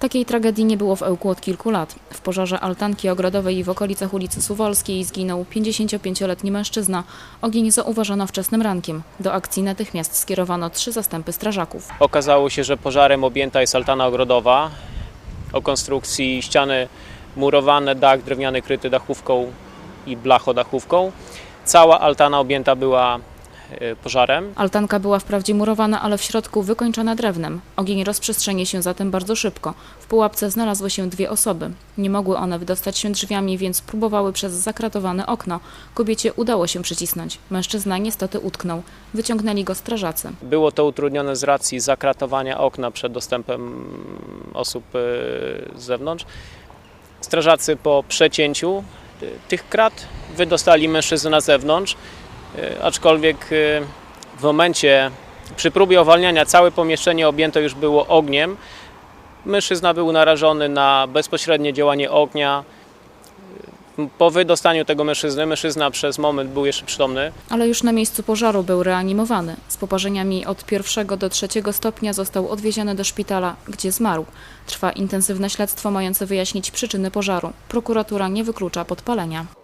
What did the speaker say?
Takiej tragedii nie było w Ełku od kilku lat. W pożarze altanki ogrodowej w okolicach ulicy Suwolskiej zginął 55-letni mężczyzna. Ogień zauważono wczesnym rankiem. Do akcji natychmiast skierowano trzy zastępy strażaków. Okazało się, że pożarem objęta jest altana ogrodowa o konstrukcji ściany murowane, dach drewniany kryty dachówką i blachodachówką. Cała altana objęta była pożarem. Altanka była wprawdzie murowana, ale w środku wykończona drewnem. Ogień rozprzestrzenie się zatem bardzo szybko. W pułapce znalazły się dwie osoby. Nie mogły one wydostać się drzwiami, więc próbowały przez zakratowane okno. Kobiecie udało się przycisnąć. Mężczyzna niestety utknął. Wyciągnęli go strażacy. Było to utrudnione z racji zakratowania okna przed dostępem osób e, z zewnątrz. Strażacy po przecięciu e, tych krat wydostali mężczyznę na zewnątrz, aczkolwiek e, w momencie, przy próbie owalniania całe pomieszczenie objęte już było ogniem. Mężczyzna był narażony na bezpośrednie działanie ognia. Po wydostaniu tego mężczyzny, mężczyzna przez moment był jeszcze przytomny, Ale już na miejscu pożaru był reanimowany. Z poparzeniami od pierwszego do trzeciego stopnia został odwieziony do szpitala, gdzie zmarł. Trwa intensywne śledztwo mające wyjaśnić przyczyny pożaru. Prokuratura nie wyklucza podpalenia.